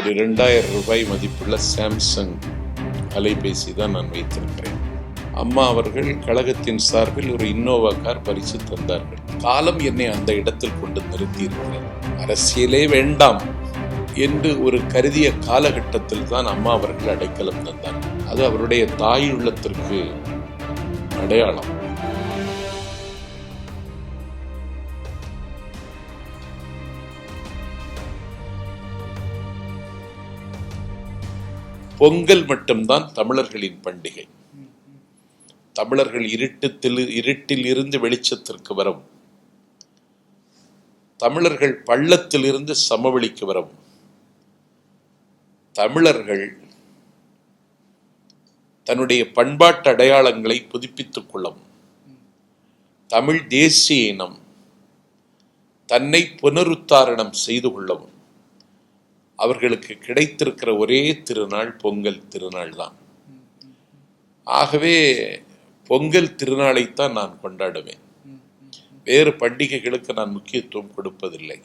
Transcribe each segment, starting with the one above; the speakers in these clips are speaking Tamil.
ஒரு இரண்டாயிரம் ரூபாய் மதிப்புள்ள சாம்சங் அலைபேசி தான் நான் வைத்திருக்கிறேன். அம்மா அவர்கள் கழகத்தின் சார்பில் ஒரு இன்னோவா கார் பரிசு தந்தார்கள். காலம் என்னை அந்த இடத்தில் கொண்டு நிறுத்தியிருக்கிறேன். அரசியலே வேண்டாம் என்று ஒரு கருதிய காலகட்டத்தில் தான் அம்மா அவர்கள் அடைக்கலம் தந்தார் அது அவருடைய தாயுள்ளத்திற்கு அடையாளம். பொங்கல் மட்டும்தான் தமிழர்களின் பண்டிகை. தமிழர்கள் இருட்டத்தில் இருட்டில் இருந்து வெளிச்சத்திற்கு வரவும் தமிழர்கள் பள்ளத்தில் இருந்து சமவெளிக்கு வரவும் தமிழர்கள் தன்னுடைய பண்பாட்டு அடையாளங்களை புதுப்பித்துக் கொள்ளவும் தமிழ் தேசிய இனம் தன்னை புனருத்தாரணம் செய்து கொள்ளவும் அவர்களுக்கு கிடைத்திருக்கிற ஒரே திருநாள் பொங்கல் திருநாள் தான் ஆகவே பொங்கல் திருநாளைத்தான் நான் கொண்டாடுவேன். வேறு பண்டிகைகளுக்கு நான் முக்கியத்துவம் கொடுப்பதில்லை.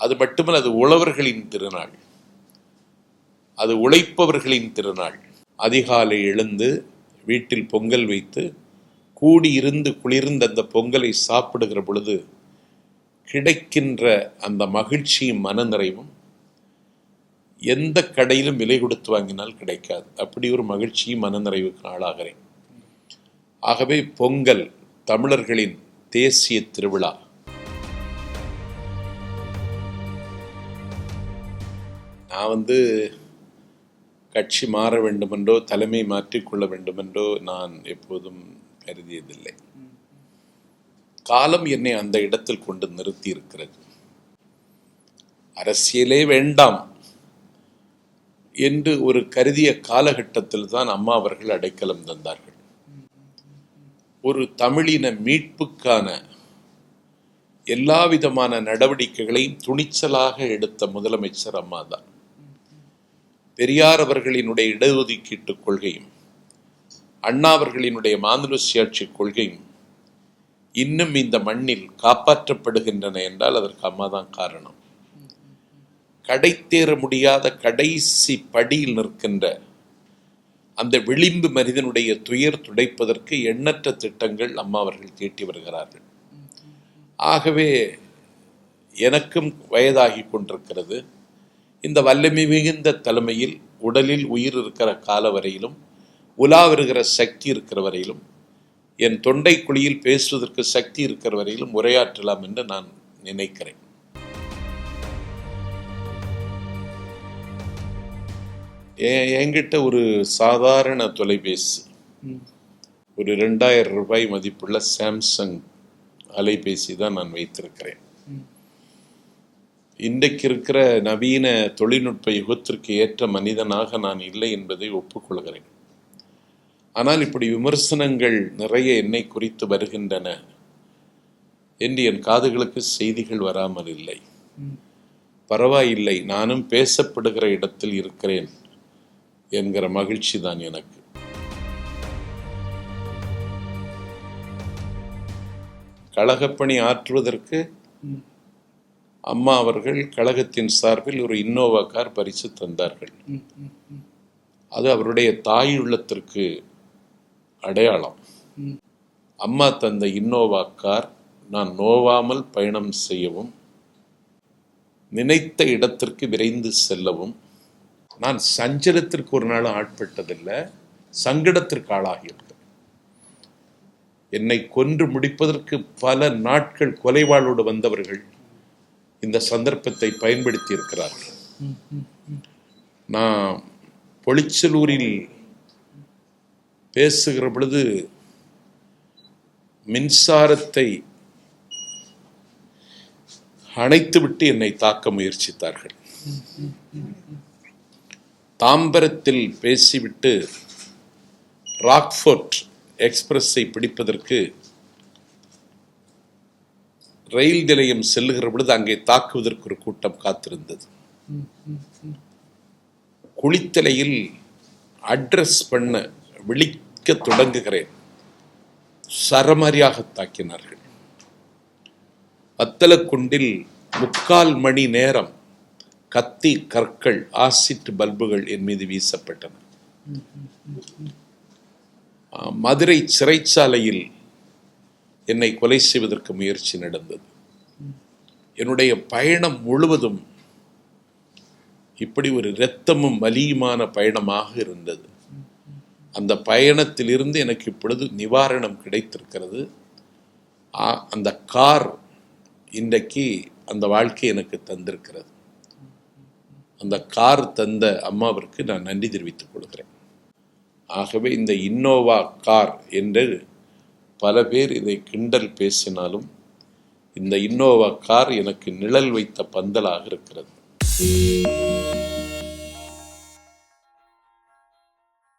அது மட்டுமல்ல அது உழவர்களின் திருநாள். அது உழைப்பவர்களின் திருநாள். அதிகாலை எழுந்து வீட்டில் பொங்கல் வைத்து கூடி இருந்து குளிர்ந்த அந்த பொங்கலை சாப்பிடுகிற பொழுது கிடைக்கின்ற அந்த மகிழ்ச்சியும் மனநிறைவும் எந்த கடையிலும் விலை கொடுத்து வாங்கினால் கிடைக்காது. அப்படி ஒரு மகிழ்ச்சியும் மனநிறைவுக்கு ஆளாகிறேன் ஆகவே பொங்கல் தமிழர்களின் தேசிய திருவிழா. நான் வந்து கட்சி மாற வேண்டுமென்றோ தலைமை மாற்றிக்கொள்ள வேண்டுமென்றோ நான் எப்போதும் கருதியதில்லை. காலம் என்னை அந்த இடத்தில் கொண்டு நிறுத்தி இருக்கிறது அரசியலே வேண்டாம். என்று ஒரு கருதிய காலகட்டத்தில் தான் அம்மா அவர்கள் அடைக்கலம் தந்தார்கள். ஒரு தமிழின மீட்புக்கான எல்லா விதமான நடவடிக்கைகளையும் துணிச்சலாக எடுத்த முதலமைச்சர் அம்மா தான். பெரியார் அவர்களினுடைய இடஒதுக்கீட்டு கொள்கையும் அண்ணா அவர்களினுடைய மாநில சுயாட்சி கொள்கையும் இன்னும் இந்த மண்ணில் காப்பாற்றப்படுகின்றன என்றால் அதற்கு அம்மா தான் காரணம். கடைத்தேற முடியாத கடைசி படியில் நிற்கின்ற அந்த விளிம்பு மனிதனுடைய துயர் துடைப்பதற்கு எண்ணற்ற திட்டங்கள் அம்மா அவர்கள் தீட்டி வருகிறார்கள். ஆகவே எனக்கும் வயதாகி கொண்டிருக்கிறது. இந்த வல்லமை மிகுந்த தலைமையில் உடலில் உயிர் இருக்கிற கால வரையிலும் உலா வருகிற சக்தி இருக்கிற வரையிலும் என் தொண்டை குழியில் பேசுவதற்கு சக்தி இருக்கிற வரையிலும் உரையாற்றலாம் என்று நான் நினைக்கிறேன். என்கிட்ட ஒரு சாதாரண தொலைபேசி ஒரு ரெண்டாயிரம் ரூபாய் மதிப்புள்ள சாம்சங் அலைபேசி தான் நான் வைத்திருக்கிறேன். இன்றைக்கு இருக்கிற நவீன தொழில்நுட்ப யுகத்திற்கு ஏற்ற மனிதனாக நான் இல்லை என்பதை ஒப்புக்கொள்கிறேன். ஆனால் இப்படி விமர்சனங்கள் நிறைய என்னை குறித்து வருகின்றன. என்று என் காதுகளுக்கு செய்திகள் வராமல் இல்லை. பரவாயில்லை நானும் பேசப்படுகிற இடத்தில் இருக்கிறேன். என்கிற மகிழ்ச்சி தான் எனக்கு. கழகப்பணி ஆற்றுவதற்கு அம்மா அவர்கள் கழகத்தின் சார்பில் ஒரு இன்னோவா கார் பரிசு தந்தார்கள். அது அவருடைய தாய் உள்ளத்திற்கு அடையாளம். அம்மா தந்த இன்னோவா கார் நான் நோவாமல் பயணம் செய்யவும் நினைத்த இடத்திற்கு விரைந்து செல்லவும் நான் சஞ்சலத்திற்கு ஒரு நாளும் ஆட்பட்டதில்லை சங்கடத்திற்கு ஆளாகியிருக்கிறேன் என்னை கொன்று முடிப்பதற்கு பல நாட்கள் கொலைவாளோடு வந்தவர்கள் இந்த சந்தர்ப்பத்தை பயன்படுத்தி இருக்கிறார்கள் நான் பொளிச்சலூரில் பேசுகிற பொழுது மின்சாரத்தை அணைத்துவிட்டு என்னை தாக்க முயற்சித்தார்கள். தாம்பரத்தில் பேசிவிட்டு ராக்ஃபோர்ட் எக்ஸ்பிரஸை பிடிப்பதற்கு ரயில் நிலையம் செல்லுகிற பொழுது அங்கே தாக்குவதற்கு ஒரு கூட்டம் காத்திருந்தது. குளித்தலையில் அட்ரஸ் பண்ண விழிக்க தொடங்குகிறேன். சரமாரியாக தாக்கினார்கள். வத்தலக்குண்டில் முக்கால் மணி நேரம் கத்தி கற்கள் ஆசிட் பல்புகள் என் மீது வீசப்பட்டன. மதுரை சிறைச்சாலையில் என்னை கொலை செய்வதற்கு முயற்சி நடந்தது. என்னுடைய பயணம் முழுவதும் இப்படி ஒரு இரத்தமும் வலியுமான பயணமாக இருந்தது. அந்த பயணத்திலிருந்து எனக்கு இப்பொழுது நிவாரணம் கிடைத்திருக்கிறது. அந்த கார் இன்றைக்கு அந்த வாழ்க்கை எனக்கு தந்திருக்கிறது. அந்த கார் தந்த அம்மாவிற்கு நான் நன்றி தெரிவித்துக் கொள்கிறேன். ஆகவே இந்த இன்னோவா கார் என்று பல பேர் இதை கிண்டல் பேசினாலும் இந்த இன்னோவா கார் எனக்கு நிழல் வைத்த பந்தலாக இருக்கிறது.